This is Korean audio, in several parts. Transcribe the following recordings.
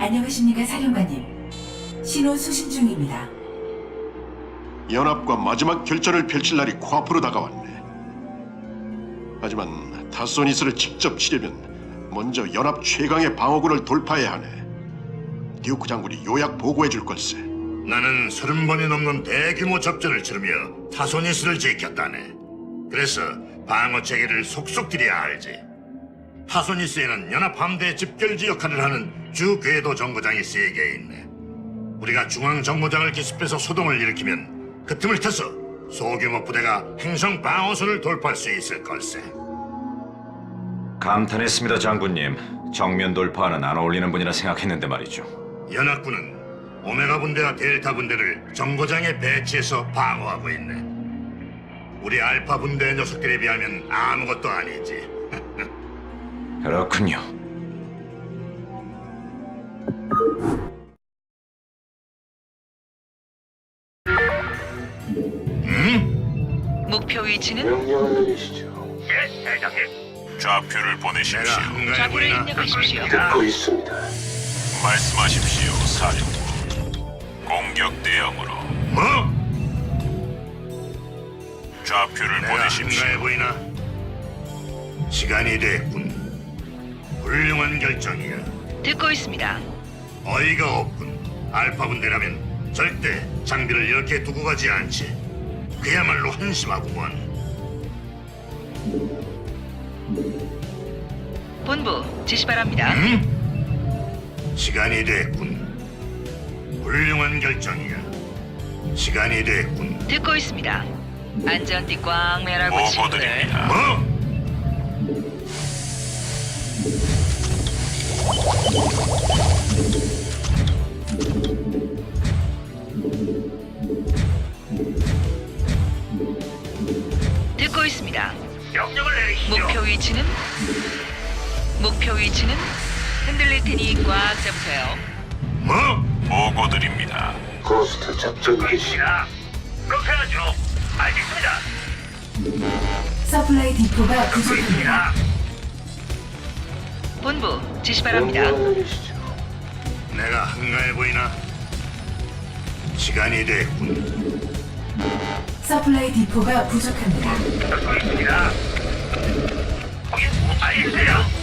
안녕하십니까 사령관님. 신호 수신 중입니다. 연합과 마지막 결전을 펼칠 날이 코앞으로 다가왔네. 하지만 타소니스를 직접 치려면 먼저 연합 최강의 방어군을 돌파해야 하네. 듀크 장군이 요약 보고해 줄 걸세. 나는 서른 번이 넘는 대규모 접전을 치르며 타소니스를 지켰다네. 그래서 방어 체계를 속속 들여야 알지. 타소니스에는 연합 함대 집결지 역할을 하는 주 궤도 정거장이 세 개 있네. 우리가 중앙 정거장을 기습해서 소동을 일으키면 그 틈을 타서 소규모 부대가 행성 방어선을 돌파할 수 있을 걸세. 감탄했습니다, 장군님. 정면 돌파는 안 어울리는 분이라 생각했는데 말이죠. 연합군은 오메가 분대와 델타 분대를 정거장에 배치해서 방어하고 있네. 우리 알파 분대 녀석들에 비하면 아무것도 아니지. 그렇군요. 목표 위치는 명령을 내리시죠. 예, 대장님. 좌표를 보내십시오. 좌표를? 입력하십시오. 듣고 있습니다. 말씀하십시오, 사령부. 공격 대응으로 뭐? 좌표를 내가 보내십시오. 한가해 보이나? 시간이 됐군. 훌륭한 결정이야. 듣고 있습니다. 어이가 없군. 알파 분대라면 절대 장비를 이렇게 두고 가지 않지. 그야말로 한심하구먼. 본부 지시 바랍니다. 응? 시간이 됐군. 훌륭한 결정이야. 시간이 됐군. 듣고 있습니다. 안전띠 꽉 매라고 친구들. 보고드립니다. 뭐? 듣고 있습니다. 명령을 내리시죠. 목표 위치는 목표 위치는 흔들릴 테니 꽉 잡으세요. 뭐? 보고드립니다. 고스트 작전 개시. 그렇게 하죠. 알겠습니다. 서플라이 디포가 부족합니다. 본부 지시 바랍니다. 내가 한가해 보이나? 시간이 됐군. 서플라이 디포가 부족합니다. 듣고 있습니다. 거기 알겠어요.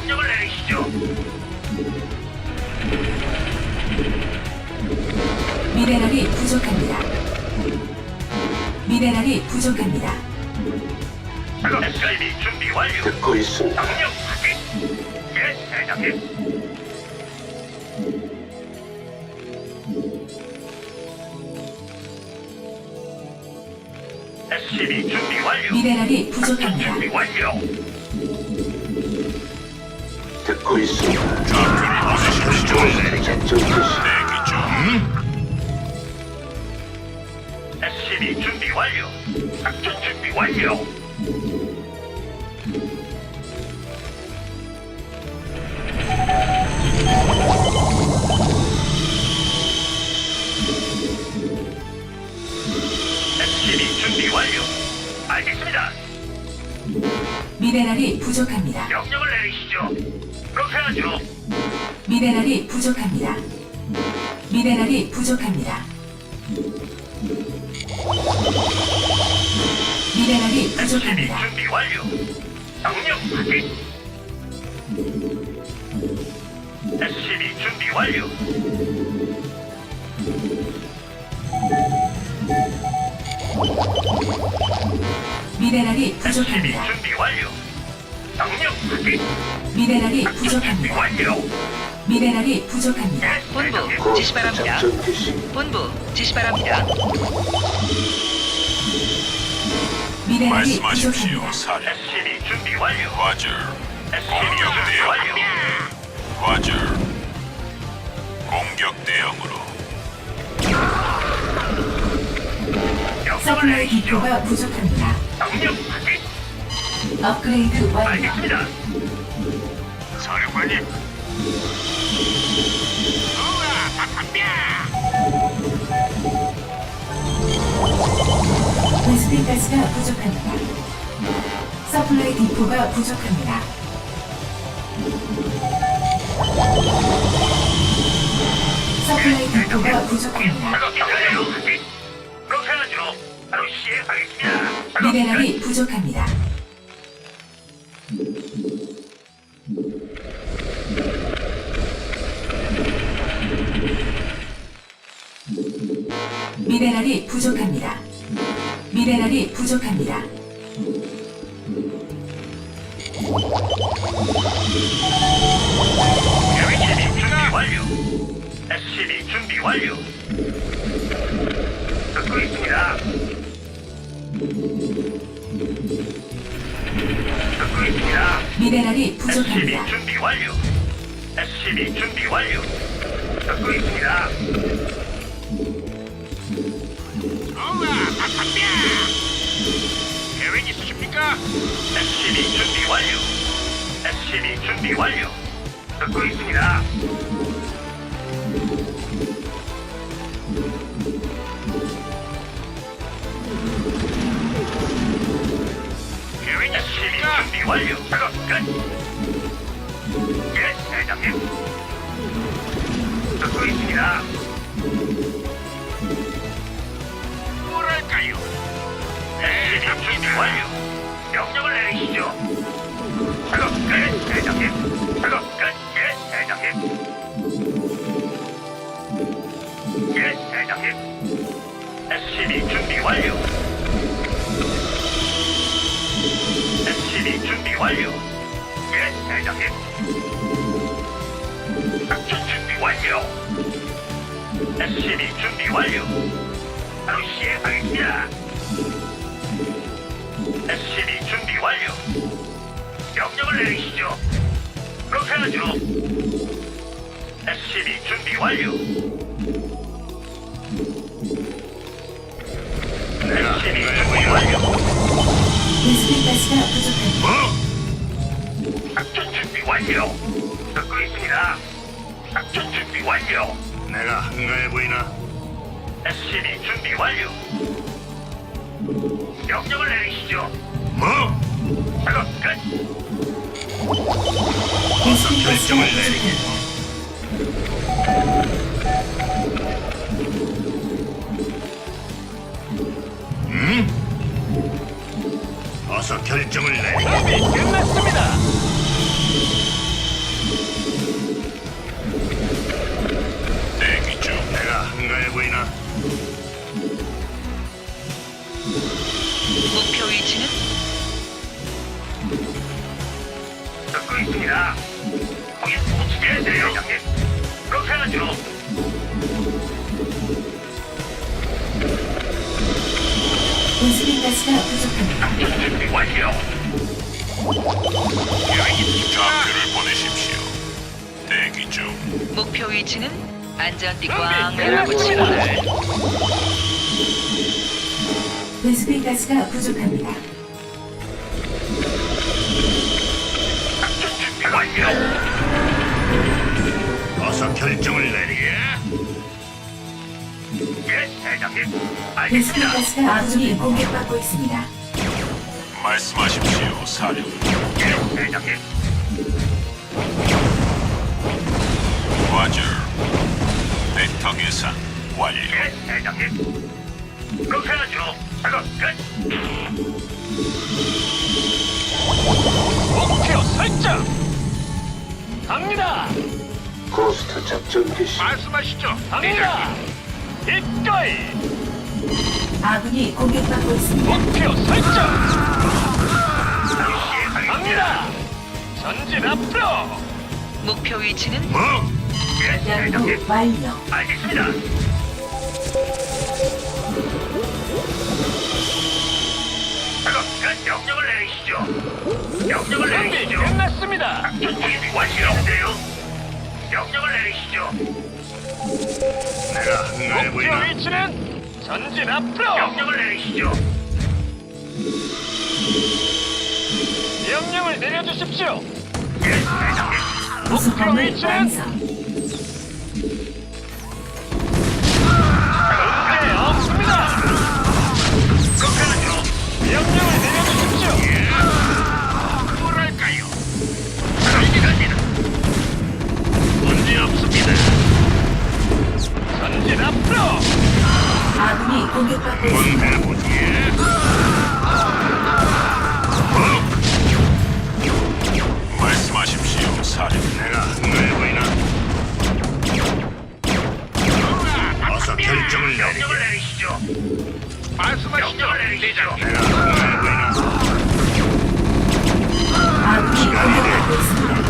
명령을 내리시죠. 미네랄이 부족합니다. 미네랄이 부족합니다. SIB 준비 완료. 듣고 있습니다. 명령 확인. 예, 대장님. SCB 준비 완료. 미네랄이 부족합니다. 준비 완료. 듣고 있습니다. 좌표를 보내십시오. 작전 개시. 대기 중. SCB 준비 완료. 작전 준비 완료. SCB 준비 완료. 알겠습니다. 미네랄이 부족합니다. 명령을 내리시죠. 그렇게 하죠. 미네랄이 부족합니다. 미네랄이 부족합니다. 미네랄이 SCB 부족합니다. 준비 완료. 명령 확인. SCB 준비 완료. 미네랄이 SCB 부족합니다. 준비 완료. 명령 확인. 미네랄이 부족합니다. 완료. 미네랄이 부족합니다. 본부 지시 바랍니다. 작전 개시. 본부 지시 바랍니다. 미네랄이 말씀하십시오. 사령. SCB 준비 완료. SCB 공격 준비 대응. 완료. 과절. 공격 대응으로 서플라이 내리시죠. 디포가 부족합니다. 명령 확인. 업그레이드 완료. 알겠습니다. 가스가 부족합니다. 서플라이 디포가 부족합니다. 서플라이 디포가 부족합니다. 그렇게 하죠. 바로 시행하겠습니다. 작업 미네랄이 부족합니다. 미네랄이 부족합니다. 미네랄이 부족합니다. 계획 준비 완료. SCB 준비 완료. 듣고 있습니다. 듣고 있습니다. 미네랄이 SCB 부족합니다. 준비 완료. SCB 준비 완료. 듣고 있습니다. 우와, 바탕뼈! 계획 있으십니까? SCB 준비 완료. SCB 준비 완료. 듣고 있습니다. 계획 SCB 준비 완료. 작업 끝. 예, 대장님. 듣고 있습니다. 뭐랄까요? 네, 준비 완료. 명령을 내리시죠. 작업 끝, 대장님. 작업 끝, 예, 대장님. 예, 대장님. SCB 준비 완료. SCB 준비 완료. 예, 대장님. 작전 준비 완료. SCB 준비 완료. 바로 시행하겠습니다. SCB 준비 완료. 명령을 내리시죠. 그렇게 하죠. SCB 준비 완료. SCB 준비 완료. 베스핀 가스가 부족합니다. 뭐? 작전 준비 완료. 듣고 있습니다. 작전 준비 완료. 내가 한가해 보이나? SCB 준비 완료. 명령을 내리시죠. 뭐? 작업 끝. 가스가 결정을 내리게. 부족합니다. 어서 결정을 내리게. 끝났습니다. 말씀하십시오, 사령. 예, 대장님. 과절. 벡터 계산 완료. 예, 대장님. 그렇게 하죠. 작업 끝. 목표 설정. 갑니다. 고스트 작전 개시. 말씀하시죠. 갑니다. 이거이 아군이 공격받고 있습니다. 목표 설정. 갑니다. 전진 앞으로. 목표 위치는 뭐? 예, 대장님. 연구 완료. 알겠습니다. 작업 끝 명령을 내리시죠. 명령을 내리시죠. 끝났습니다. 준비 완료인데요. 명령을 내리시죠. 내가 한가해 보이나? 목표 위치는 전진 앞으로. 명령을 내리시죠. 명령을 내려주십시오. 예, 대장님. 부속건물 완성. 문제 없습니다. 명령을 내려주십시오. 뭐랄까요? 여기 갑니다. 문제 없습니다. 전진 앞으로. 아군이 공격받고 있습니다. 결정을 내리시죠. 말씀하시죠. 내가? 아군이 공격받고 있습니다.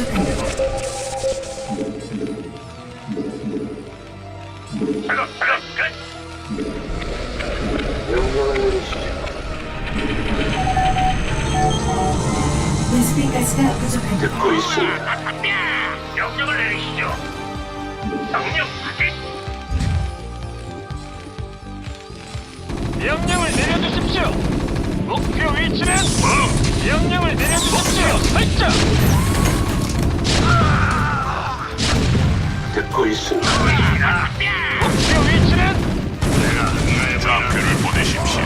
부족합니다. 작업 작업 끝. 명령을 내리시죠. 베스핀 가스가 부족합니다. 듣고 있습니다. 명령을 내리시죠. 명령 확인. 명령을 내려주십시오. 목표 위치는 명령을 내려주십시오. 설정. 있습니다. 목표 위치는? 좌표를 보내십시오.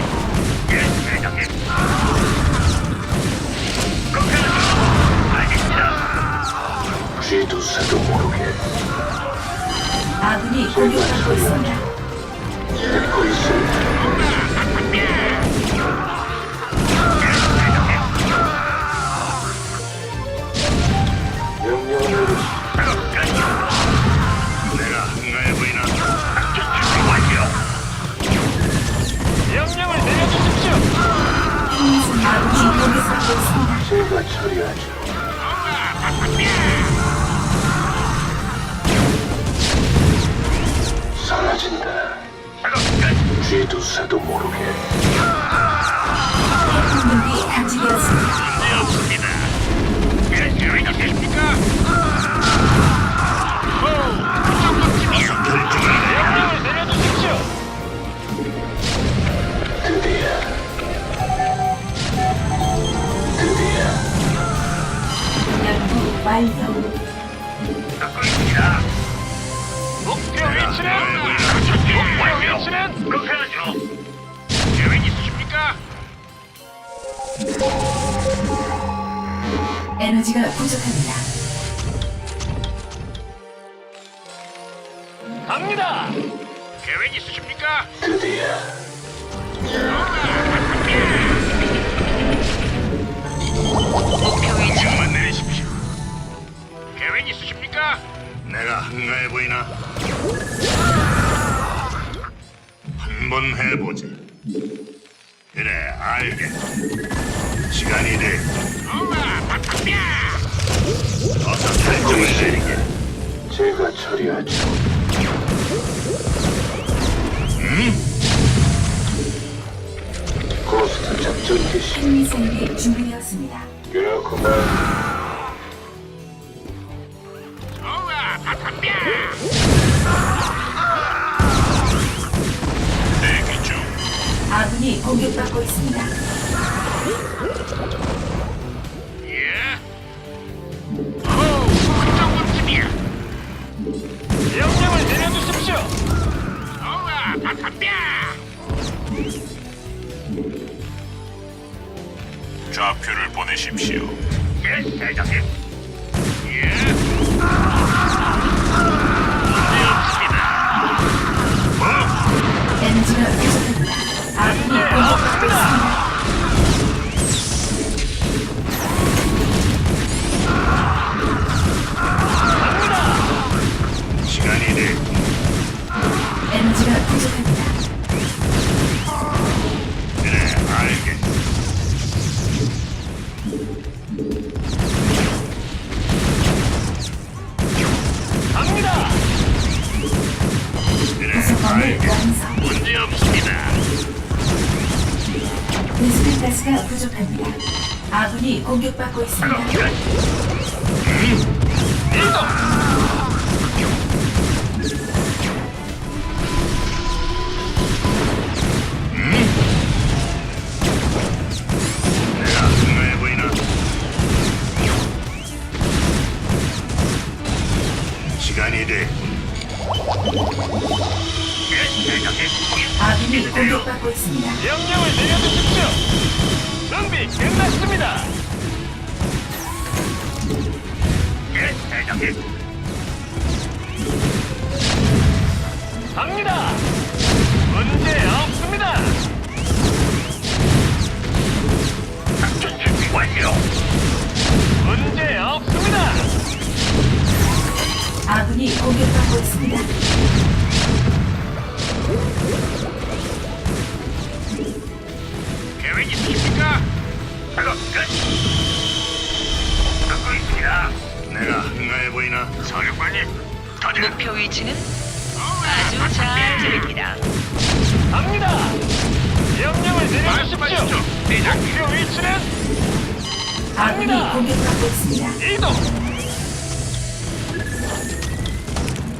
쥐두새도 모르게 아군이 공격받고 있습니다. 듣고 있습니다. 제가 처리하죠. 사라진다. 쥐두새도 모르게 한번 해보지. 그래, 알게. 시간이 돼. 어서 결정을 내리게. 제가 처리하죠. 고스트 작전 개시 핵미사일이 준비되었습니다. 그렇구만. 아군이 공격받고 있습니다. 명령을 내려주십시오. 좌표를 보내십시오. 에너지가 아군이 공격받고 있습니다. 명령을 내려주십시오. 준비 끝났습니다. 갑니다. 문제 없습니다. 작전 준비 완료. 문제 없습니다. 아군이 공격받고 있습니다. 계획 있으십니까? 작업 끝. 듣고 있습니다. 내가 흥해 보이나? 사령관님, 터져. 목표 위치는 아주 잘 들립니다. 갑니다. 명령을 내려주십시오. 목표 위치는 아군이 갑니다. 공격받고 있습니다. 이동.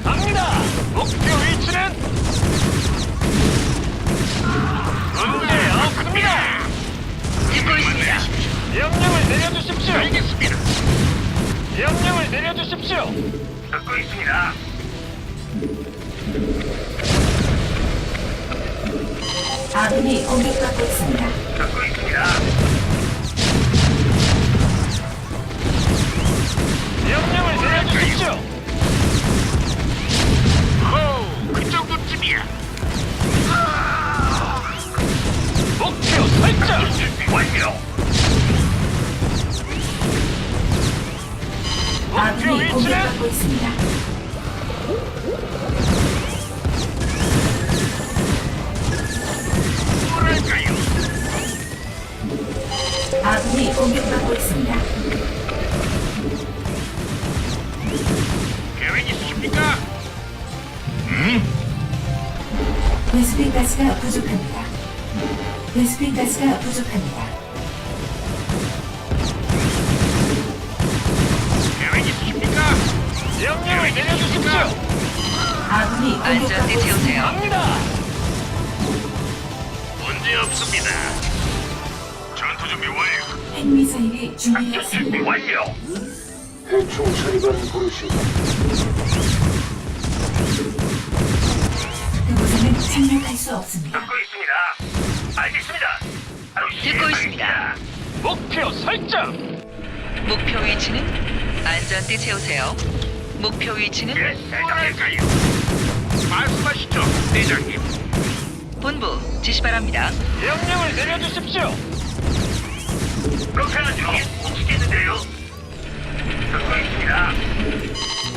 갑니다. 목표 위치는 문제 없습니다. 듣고 있습니다. 명령을 내려주십시오. 알겠습니다. 명령을 내려주십시오. 듣고 있습니다. 아군이 공격받고 있습니다. 듣고 있습니다. 명령을 내려주십시오. 호, 그 정도쯤이야. 목표 설정. 준비 완료. 목표 아군이 위치는 공격받고 있습니다. 가 안전띠 채우세요. 목표 위치는 예, 대장일까요? 말씀하시죠, 대장님. 본부 지시 바랍니다. 명령을 내려주십시오. 그렇게 하죠. 움직이는데요. 듣고 있습니다.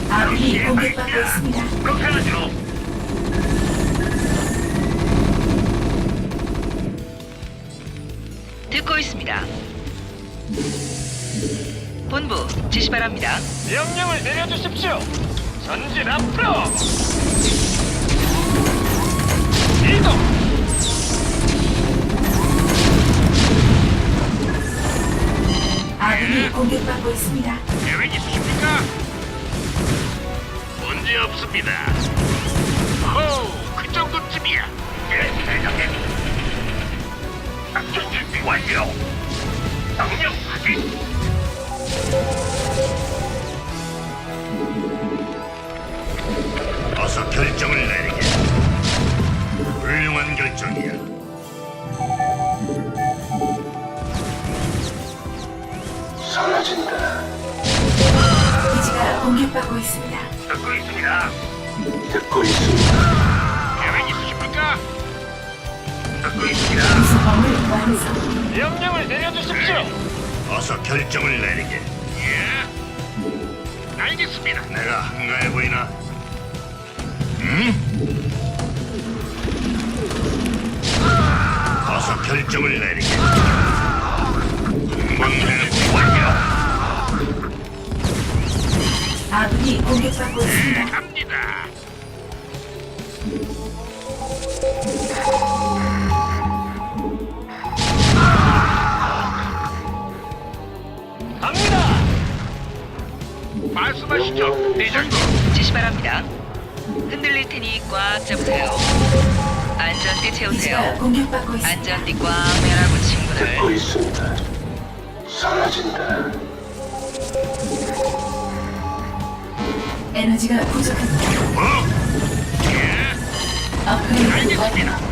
아군이 공격받고 있습니다. 그렇게 하죠. 듣고 있습니다. 본부 지시 바랍니다. 명령을 내려주십시오. 전진 앞으로. 이동. 아군이 공격받고 있습니다. 계획 있으십니까? 문제 없습니다. 호, 그 정도쯤이야. 예, 대장님. 작전 준비 완료. 테니 꽉 잡으세요. 안전띠 기지가 채우세요. 공격받고 있습니다. 안전띠 꽉 매라고 듣고 친구들. 있습니다. 사라진다. 에너지가 부족합니다. 뭐? 업그레이드 완료.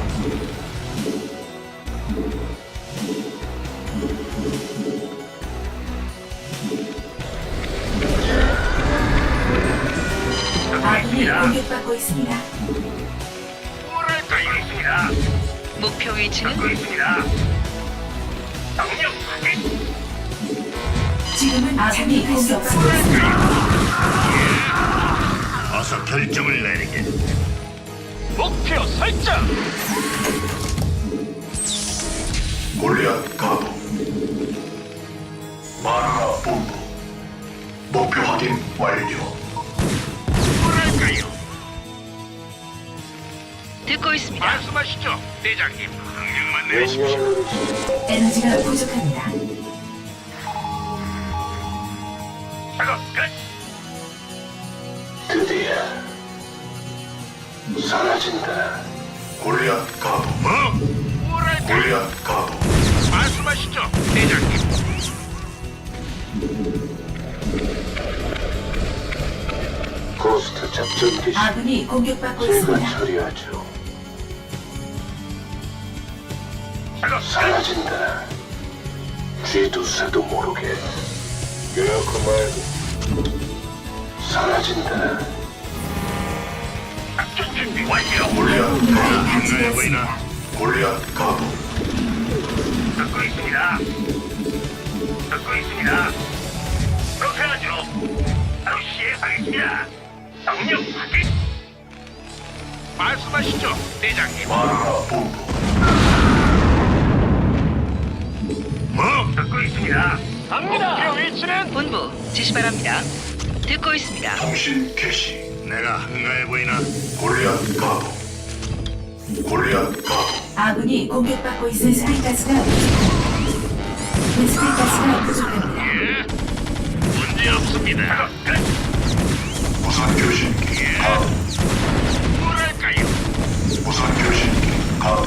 공격받고 있습니다. 뭐랄까요? 있습니다. 목표 위치는 있습니다. 명령 확인. 지금은 아군이 공격받고 있습니다. 어서 결정을 내리게. 목표 설정. 골리앗 가도 마누라 본부 목표 확인 완료 뭐랄까요? 듣고 있습니다. 말씀하시죠, 대장님. 명령만 내리십시오. 에너지가 부족합니다. 작업 끝. 드디어 사라진다. 골리앗 가도 뭐? 골리앗 가도 말씀하시죠, 대장님. 고스트 작전 개시. 아군이 공격받고 제가 있습니다. 처리하죠. 사라진다. 쥐두새도 모르게. 그렇고 말고. 사라진다. 작전 준비 완료. 골리앗 가도 같이 보이나? 골리앗 가도 듣고 있습니다. 듣고 있습니다. 그렇게 하죠. 바로 시행하겠습니다. 명령 확인. 말씀하시죠, 대장님. 본부 뭐? 듣고 있습니다. 갑니다. 목표 위치는 본부 지시 바랍니다. 듣고 있습니다. 통신 개시 내가 한가해 보이나? 골리앗 가도 골리앗 가도 아군이 공격받고 있는 스피가스가. 스피가스가 부족합니다. 문제 없습니다. 무선 교신기 가도 뭐랄까요? 무선 교신기 가도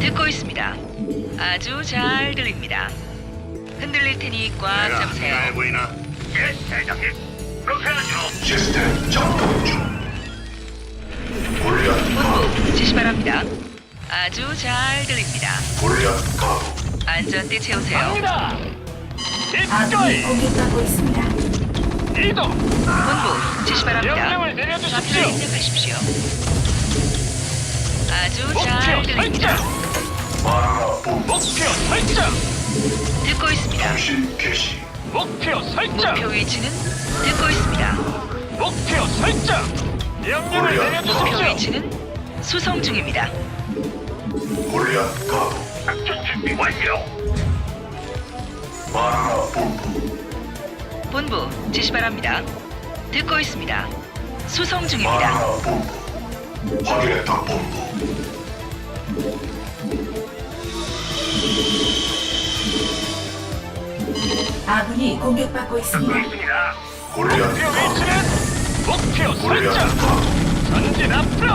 듣고 있습니다. 아주 잘 들립니다. 흔들릴 테니 꽉 내가 잡으세요. 한가해 보이나? 예, 대장님. 그렇게 하죠. 시스템 작동 중 골리앗 가도 본부 지시 바랍니다. 아주 잘 들립니다. 골리앗 가도 안전띠 채우세요. 갑니다. 아군이 공격받고 있습니다. 이동. 본부 지시 바랍니다. 명령을 내려주십시오. 입력하십시오. 아주 목표 잘 들립니다. 설정. 목표 설정. 듣고 있습니다. 통신 개시 목표 설정. 목표 위치는 듣고 있습니다. 목표 설정. 명령을 골리앗 목표 내려주십시오. 위치는 수송 중입니다. 골리앗 가도 작전 준비 완료. 마누라 본부 본부 지시 바랍니다. 듣고 있습니다. 수송 중입니다. 마누라 본부 확인했다 본부 아군이 공격받고 있습니다. 있습니다. 골리앗 목표 가도 위치는 목표 골리앗 설정. 전진 앞으로.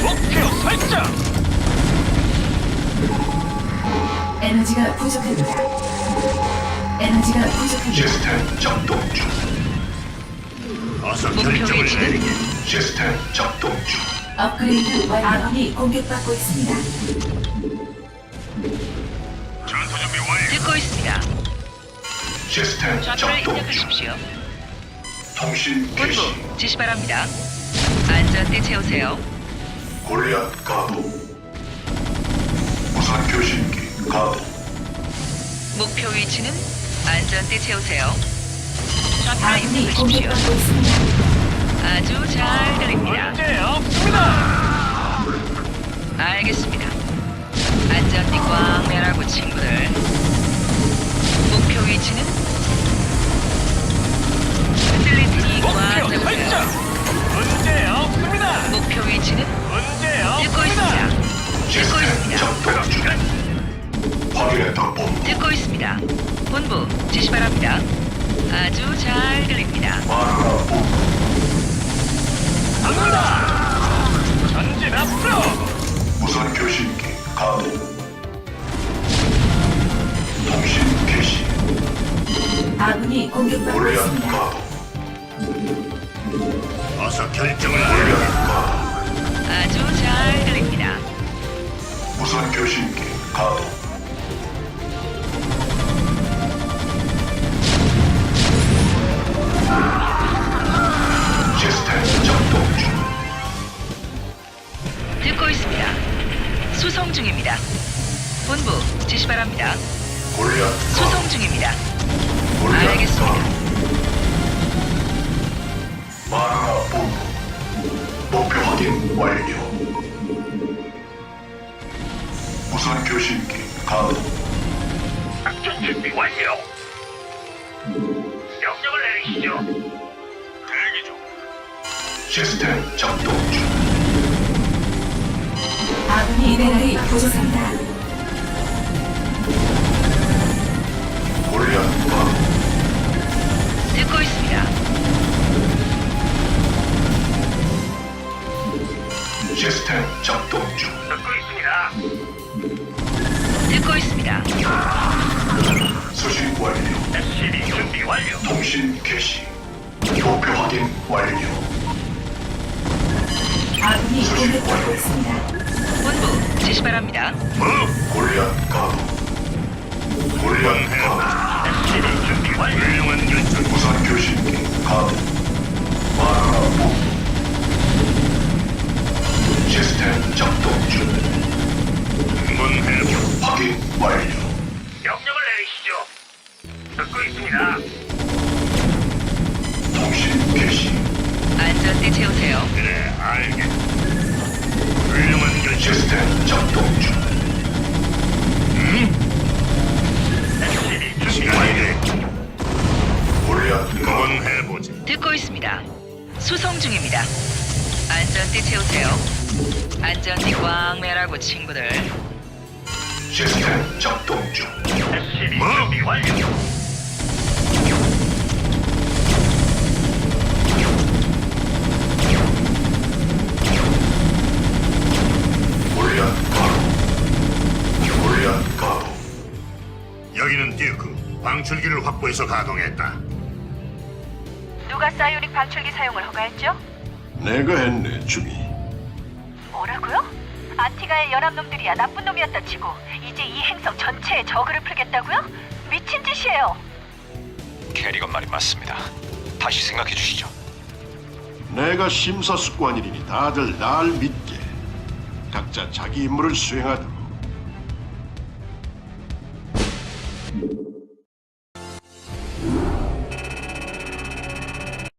목표 설정. 에너지가 부족합니다. 에너지가 부족합니다. 시스템 작동 중. 어서 목표 결정을? 내리게. 시스템 작동 중. 업그레이드 완료. 아군이 공격받고 있습니다. 시스템 좌표를 작동 중. 입력하십시오. 통신 개시. 본부 지시 바랍니다. 안전띠 채우세요. 골리앗 가도. 무선 교신기 가도. 목표 위치는 안전띠 채우세요. 좌표를 아군이 입력하십시오. 공격받고 있습니다. 아주 잘 들립니다. 문제 없습니다. 알겠습니다. 안전띠 꽝 매라고 친구들. 목표 위치는 목표 잡으세요. 설정. 문제 없습니다. 목표 위치는 문제 듣고 없습니다. 있습니다. 듣고 시스템 있습니다. 작동 중. 확인했다 본부. 듣고 있습니다. 본부 지시 바랍니다. 아주 잘 들립니다. 마누라 본부. 갑니다. 전진 앞으로. 무선 교신기 가도. 통신 개시. 아군이 공격받고 있습니다. 어서 결정을 가도. 아주 잘 들립니다. 무선 교신기 가도. 듣고 있습니다. 수신 완료. SCB 준비 완료. 통신 개시. 목표 확인 완료. 아군이 공격받고 있습니다. 본부 지시 바랍니다. 뭐? 골리앗 가도. 골리앗 가도. SCB 준비 완료. 훌륭한 결정. 무선 교신기 가도. 본부. 시스템 작동 중. 한번 해보. 확인 완료. 명령을 내리시죠. 듣고 있습니다. 통신 개시. 안전띠 채우세요. 그래, 알겠. 훌륭한 결정. 시스템 작동 중. 준비 완료. 한번 해보지. 듣고 있습니다. 수송 중입니다. 안전띠 채우세요. 안전띠 꽝 매라고 친구들. 시스템 작동 중. SCB 준비 완료. 가도. 여기는 듀크. 방출기를 확보해서 가동했다. 누가 사이오닉 방출기 사용을 허가했죠? 내가 했네, 주미. 뭐라고요? 안티가의 연합놈들이야 나쁜 놈이었다 치고 이제 이 행성 전체에 저그를 풀겠다고요? 미친 짓이에요. 캐리건 말이 맞습니다. 다시 생각해 주시죠. 내가 심사숙고한 일이니 다들 날 믿게. 각자 자기 임무를 수행하도록.